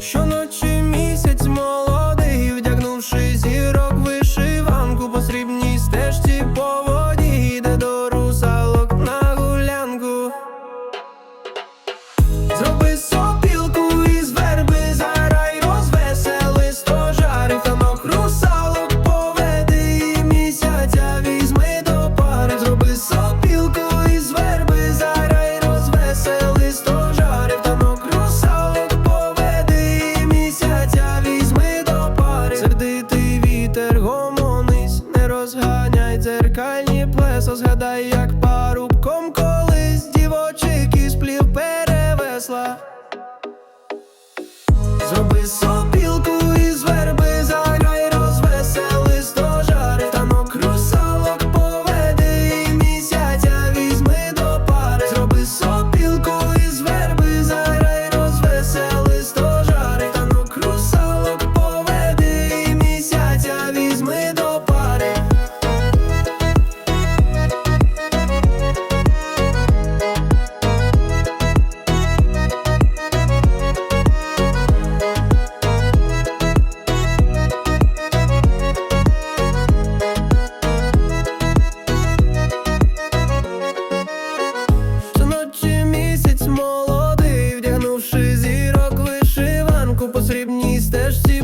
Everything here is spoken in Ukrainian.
Şunu розганяй згадай, як парубком колись дівочий із плів перевесла. Зроби собі по срібній стежці.